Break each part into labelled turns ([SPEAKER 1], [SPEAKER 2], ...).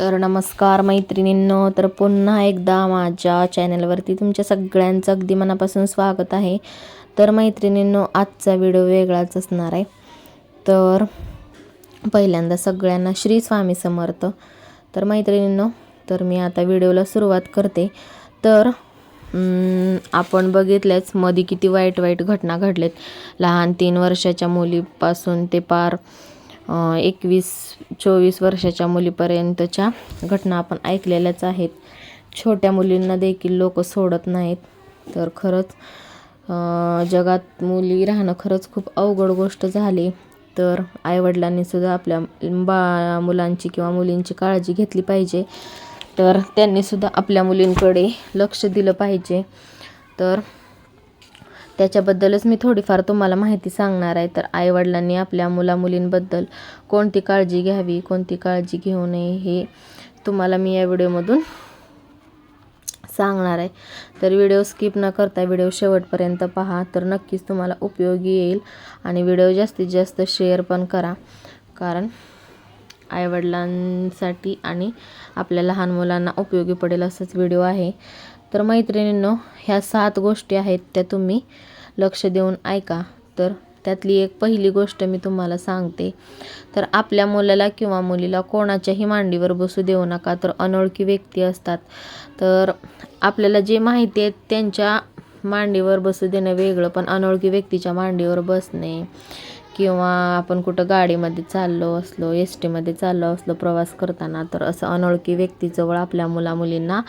[SPEAKER 1] तर नमस्कार मैत्रिणींनो तर पुन्हा एकदा माझ्या चॅनलवरती तुमच्या सगळ्यांचं अगदी मनापासून स्वागत आहे. तर मैत्रिणींनो आजचा व्हिडिओ वेगळाच असणार आहे. तर पहिल्यांदा सगळ्यांना श्री स्वामी समर्थ. तर मैत्रिणींनो तर मी आता व्हिडिओला सुरुवात करते. तर आपण बघितल्याच मध्ये किती वाईट वाईट घटना घडलेत. लहान तीन वर्षाच्या मुलीपासून ते पार एकवीस चोवीस वर्षाच्या मुलीपर्यंतच्या घटना आपण ऐकलेल्याच आहेत. छोट्या मुलींना देखील लोक सोडत नाहीत. तर खरंच जगात मुली राहणं खरंच खूप अवघड गोष्ट झाली. तर आईवडिलांनी सुद्धा आपल्या बा मुलांची किंवा मुलींची काळजी घेतली पाहिजे. तर त्यांनीसुद्धा आपल्या मुलींकडे लक्ष दिलं पाहिजे. तर त्याच्याबद्दलच मी थोडीफार तुम्हाला माहिती सांगणार आहे. तर आईवडिलांनी आपल्या मुलामुलींबद्दल कोणती काळजी घ्यावी कोणती काळजी घेऊ नये हे तुम्हाला मी या व्हिडिओमधून सांगणार आहे. तर व्हिडिओ स्किप न करता व्हिडिओ शेवटपर्यंत पहा तर नक्कीच तुम्हाला उपयोगी येईल. आणि व्हिडिओ जास्तीत जास्त शेअर पण करा कारण आईवडिलांसाठी आणि आपल्या लहान मुलांना उपयोगी पडेल असंच व्हिडिओ आहे. तर मैत्रिणींनो ह्या सात गोष्टी आहेत त्या तुम्ही लक्ष देऊन ऐका. तर त्यातली एक पहिली गोष्ट मी तुम्हाला सांगते. तर आपल्या मुलाला किंवा मुलीला कोणाच्याही मांडीवर बसू देऊ नका. तर अनोळखी व्यक्ती असतात. तर आपल्याला जे माहिती आहेत त्यांच्या मांडीवर बसू देणं वेगळं पण अनोळखी व्यक्तीच्या मांडीवर बसणे. किंवा आपण कुठं गाडीमध्ये चाललो असलो एस टीमध्ये चाललो असलो प्रवास करताना तर असं अनोळखी व्यक्तीजवळ आपल्या मुलामुलींना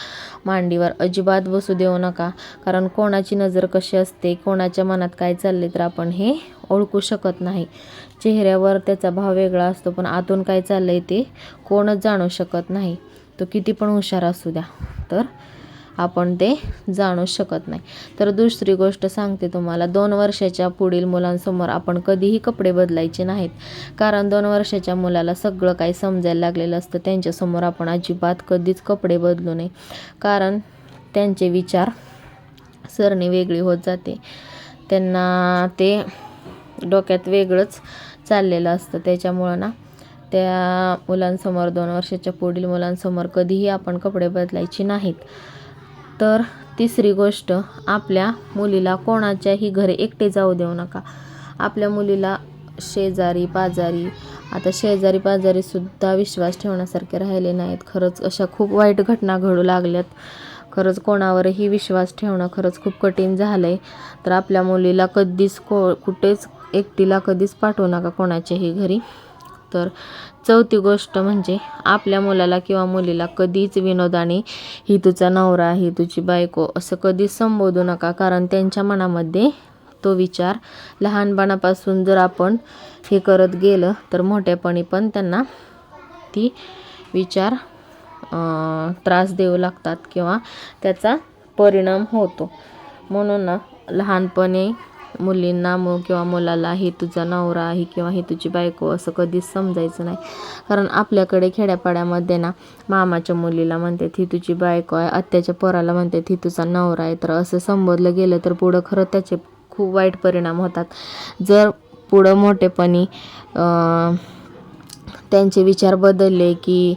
[SPEAKER 1] मांडीवर अजिबात बसू देऊ नका. कारण कोणाची नजर कशी असते कोणाच्या मनात काय चालले तर आपण हे ओळखू शकत नाही. चेहऱ्यावर त्याचा भाव वेगळा असतो पण आतून काय चाललं आहे ते कोणच जाणू शकत नाही. तो किती पण हुशार असू द्या. तर आपण ते जाणू शकत नाही. तर दुसरी गोष्ट सांगते तुम्हाला दोन वर्षाच्या पुढील मुलांसमोर आपण कधीही कपडे बदलायचे नाहीत. कारण दोन वर्षाच्या मुलाला सगळं काही समजायला लागलेलं असतं. त्यांच्यासमोर आपण अजिबात कधीच कपडे बदलू नये. कारण त्यांचे विचार सरणी वेगळी होत जाते. त्यांना ते डोक्यात वेगळंच चाललेलं असतं. त्याच्यामुळं ना त्या मुलांसमोर दोन वर्षाच्या पुढील मुलांसमोर कधीही आपण कपडे बदलायची नाहीत. तर तिसरी गोष्ट आपल्या मुलीला कोणाच्याही घरी एकटे जाऊ देऊ नका. आपल्या मुलीला शेजारी पाजारी आता शेजारी पाजारी सुद्धा विश्वास ठेवण्यासारखे राहिले नाहीत. खरंच अशा खूप वाईट घटना घडू लागल्यात. खरंच कोणावरही विश्वास ठेवणं खरंच खूप कठीण झालं आहे तर आपल्या मुलीला कधीच को कुठेच एकटीला कधीच पाठवू नका कोणाच्याही घरी. तर चौथी गोष्ट म्हणजे आपल्या मुलाला किंवा मुलीला कधीच विनोदाने ही तुझा नवरा ही तुझी बायको असं कधीच संबोधू नका. कारण त्यांच्या मनामध्ये तो विचार लहानपणापासून जर आपण हे करत गेलं तर मोठ्यापणी पण त्यांना ती विचार त्रास देऊ लागतात किंवा त्याचा परिणाम होतो. म्हणून ना लहानपणी मुलींना मु किंवा मुलाला ही तुझा नवरा आहे किंवा ही तुझी बायको असं कधीच समजायचं नाही. कारण आपल्याकडे खेड्यापाड्यामध्ये ना मामाच्या मुलीला म्हणतात ही तुझी बायको आहे. आत्याच्या पोराला म्हणतात ही तुझा नवरा आहे. तर असं संबोधलं गेलं तर पुढं खरं त्याचे खूप वाईट परिणाम होतात. जर पुढं मोठेपणी त्यांचे विचार बदलले की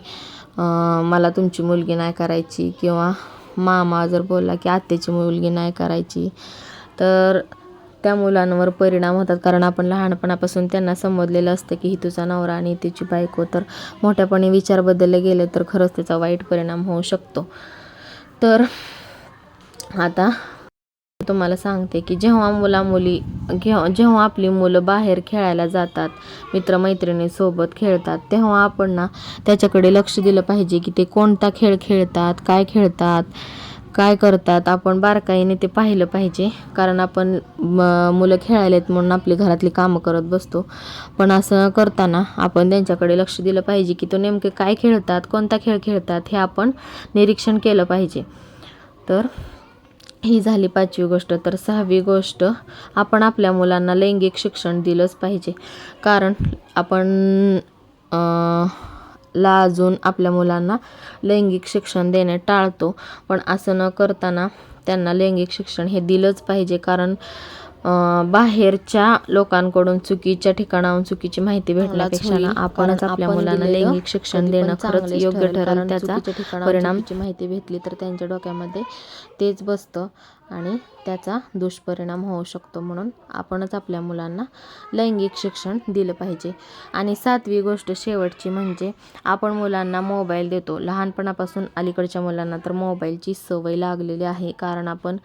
[SPEAKER 1] मला तुमची मुलगी नाही करायची किंवा मामा जर बोलला की आत्याची मुलगी नाही करायची तर त्या मुलांवर परिणाम होतात. कारण आपण लहानपणापासून त्यांना समजलेलं असतं की ही तुझा नवरा आणि तिची बायको. तर मोठ्यापणे विचार बदलले गेले तर खरंच त्याचा वाईट परिणाम होऊ शकतो. तर आता तुम्हाला सांगते की जेव्हा मुला मुली घेव जेव्हा आपली मुलं बाहेर खेळायला जातात मित्रमैत्रिणीसोबत खेळतात तेव्हा आपण ना त्याच्याकडे लक्ष दिलं पाहिजे की ते कोणता खेळ खेळतात काय खेळतात काय करतात आपण बारकाईने ते पाहिलं पाहिजे. कारण आपण म- मुलं खेळायलेत म्हणून आपली घरातली कामं करत बसतो. पण असं करताना आपण त्यांच्याकडे लक्ष दिलं पाहिजे की तो नेमके काय खेळतात कोणता खेळ खेळतात हे आपण निरीक्षण केलं पाहिजे. तर ही झाली पाचवी गोष्ट. तर सहावी गोष्ट आपण आपल्या मुलांना लैंगिक शिक्षण दिलंच पाहिजे. कारण आपण ला अजून आपल्या मुलांना लैंगिक शिक्षण देणे टाळतो. पण असं न करताना त्यांना लैंगिक शिक्षण हे दिलंच पाहिजे. कारण बाहेरच्या लोकांकडून चुकीच्या ठिकाणाहून चुकीची माहिती भेटण्यापेक्षा आपणच आपल्या मुलांना लैंगिक शिक्षण देणं खरंच योग्य ठरेल. त्याचा परिणाम माहिती भेटली तर त्यांच्या डोक्यामध्ये तेच बसतं आणि त्याचा दुष्परिणाम होऊ शकतो म्हणून आपणच आपल्या मुलांना लैंगिक शिक्षण दिलं पाहिजे. आणि सातवी गोष्ट शेवटची म्हणजे आपण मुलांना मोबाईल देतो. लहानपणापासून अलीकडच्या मुलांना तर मोबाईलची सवय लागलेली आहे. कारण आपण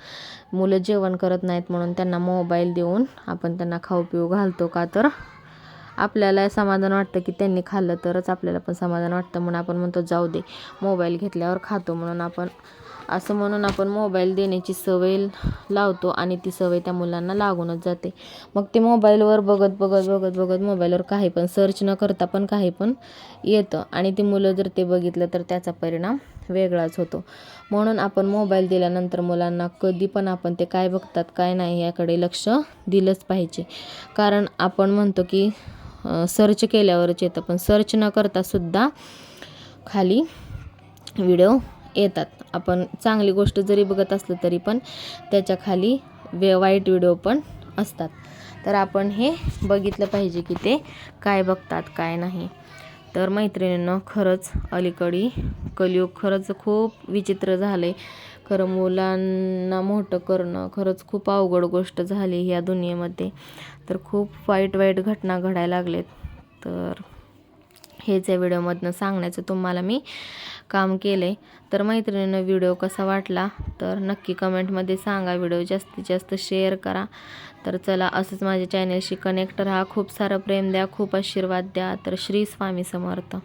[SPEAKER 1] मुलं जेवण करत नाहीत म्हणून त्यांना मोबाईल मोबाईल देऊन आपण त्यांना खाऊ पिऊ घालतो का तर आपल्याला समाधान वाटतं की त्यांनी खाल्लं तरच आपल्याला पण समाधान वाटतं म्हणून आपण म्हणतो जाऊ दे मोबाईल घेतल्यावर खातो. म्हणून आपण असं म्हणून आपण मोबाईल देण्याची सवय लावतो आणि ती सवय त्या मुलांना लागूनच जाते. मग ते मोबाईलवर बघत बघत बघत बघत मोबाईलवर काही पण सर्च न करता पण काही पण येतं आणि ती मुलं जर ते बघितलं तर त्याचा परिणाम वेगळाच होतो. म्हणून आपण मोबाईल दिल्यानंतर मुलांना कधी पण आपण ते काय बघतात काय नाही याकडे लक्ष दिलंच पाहिजे. कारण आपण म्हणतो की सर्च केल्यावरच येतं. पण सर्च न करता सुद्धा खाली व्हिडिओ येतात. आपण चांगली गोष्ट जरी बघत असलं तरी पण त्याच्याखाली वे वाईट व्हिडिओ पण असतात. तर आपण हे बघितलं पाहिजे की ते काय बघतात काय नाही. तर मैत्रिणींनं खरंच अलीकडी कलियुग खरंच खूप विचित्र झालं आहे खरं मुलांना मोठं करणं खरंच खूप अवघड गोष्ट झाली ह्या दुनियेमध्ये. तर खूप वाईट वाईट घटना घडायला लागलेत. तर हेच या व्हिडिओमधनं सांगण्याचं तुम्हाला मी काम केलं आहे तर मैत्रिणीनं व्हिडिओ कसा वाटला? तर नक्की कमेंटमध्ये सांगा. व्हिडिओ जास्तीत जास्त शेअर करा. तर चला असंच माझ्या चॅनलशी कनेक्ट राहा. खूप सारं प्रेम द्या. खूप आशीर्वाद द्या. तर श्री स्वामी समर्थ.